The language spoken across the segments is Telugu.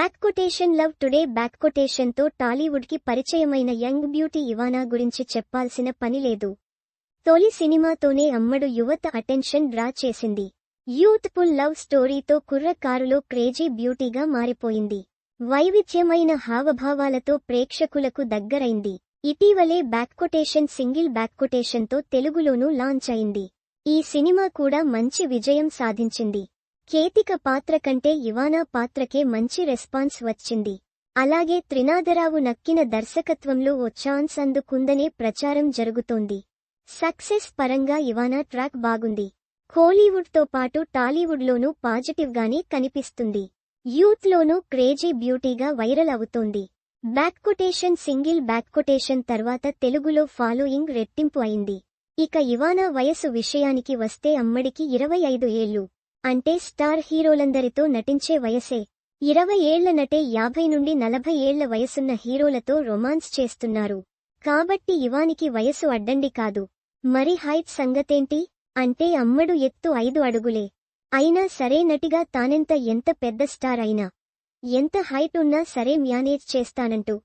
Back quotation love today back కొటేషన్తో టాలీవుడ్కి పరిచయమైన యంగ్ బ్యూటీ ఇవానా గురించి చెప్పాల్సిన పని లేదు. తొలి సినిమాతోనే అమ్మడు యువత అటెన్షన్ డ్రా చేసింది. యూత్ఫుల్ లవ్ స్టోరీతో కుర్రకారులో క్రేజీ బ్యూటీగా మారిపోయింది. వైవిధ్యమైన హావభావాలతో ప్రేక్షకులకు దగ్గరైంది. ఇటీవలే బ్యాక్ కొటేషన్ సింగిల్ బ్యాక్ కొటేషన్తో తెలుగులోనూ లాంచ్ అయింది ఈ సినిమా కూడా మంచి విజయం సాధించింది. కేతిక పాత్ర కంటే ఇవానా పాత్రకే మంచి రెస్పాన్స్ వచ్చింది. అలాగే త్రినాథరావు నక్కిన దర్శకత్వంలో ఓ ఛాన్స్ అందుకుందనే ప్రచారం జరుగుతోంది. సక్సెస్ పరంగా ఇవానా ట్రాక్ బాగుంది. కోలీవుడ్తో పాటు టాలీవుడ్లోనూ పాజిటివ్గానే కనిపిస్తుంది. యూత్లోనూ క్రేజీ బ్యూటీగా వైరల్ అవుతోంది. Back quotation single back quotation తర్వాత తెలుగులో ఫాలోయింగ్ రెట్టింపు అయింది. ఇక ఇవానా వయసు విషయానికి వస్తే అమ్మడికి ఇరవై ఐదు ఏళ్ళు అంటే స్టార్ హీరోలందరితో నటించే వయసే. ఇరవై ఏళ్ళ నటే యాభై నుండి నలభై ఏళ్ళ వయసున్న హీరోలతో రొమాన్స్ చేస్తున్నారు. కాబట్టి ఇవానికి వయసు అడ్డండి కాదు. మరి హైట్ సంగతేంటి? అంటే అమ్మడు ఎత్తు ఐదు అడుగులే. అయినా సరే నటిగా తానెంత ఎంత పెద్ద స్టార్ అయినా. ఎంత హైట్ ఉన్నా సరే మ్యానేజ్ చేస్తానంటూ.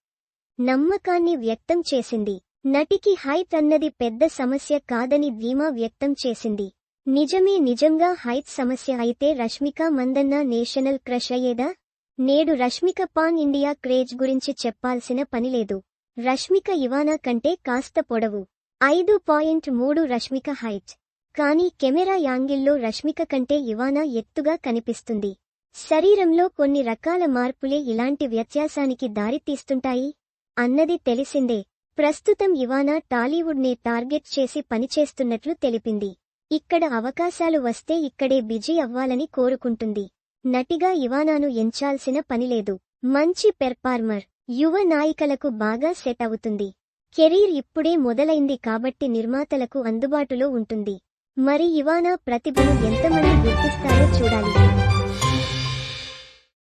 నమ్మకాన్ని వ్యక్తం చేసింది. నటికి హైట్ అన్నది పెద్ద సమస్య కాదని ధీమా వ్యక్తం చేసింది. నిజమే నిజంగా హైట్ సమస్య అయితే రష్మిక మందన్న నేషనల్ క్రష్ అయ్యేదా? నేడు రష్మిక పాన్ ఇండియా క్రేజ్ గురించి చెప్పాల్సిన పనిలేదు రష్మిక ఇవానా కంటే కాస్త పొడవు. ఐదు పాయింట్ మూడు రష్మిక హైట్. కానీ కెమెరా యాంగిల్లో రష్మిక కంటే ఇవానా ఎత్తుగా కనిపిస్తుంది. శరీరంలో కొన్ని రకాల మార్పులే ఇలాంటి వ్యత్యాసానికి దారితీస్తుంటాయి అన్నది తెలిసిందే. ప్రస్తుతం ఇవానా టాలీవుడ్నే టార్గెట్ చేసి పనిచేస్తున్నట్లు తెలిపింది. ఇక్కడ అవకాశాలు వస్తే ఇక్కడే బిజీ అవ్వాలని కోరుకుంటుంది. నటిగా ఇవానాను ఎంచాల్సిన పనిలేదు. మంచి పెర్ఫార్మర్ యువ నాయికలకు బాగా సెట్ అవుతుంది. కెరీర్ ఇప్పుడే మొదలైంది కాబట్టి నిర్మాతలకు అందుబాటులో ఉంటుంది. మరి ఇవానా ప్రతిభను ఎంతమంది గుర్తిస్తారో చూడాలి.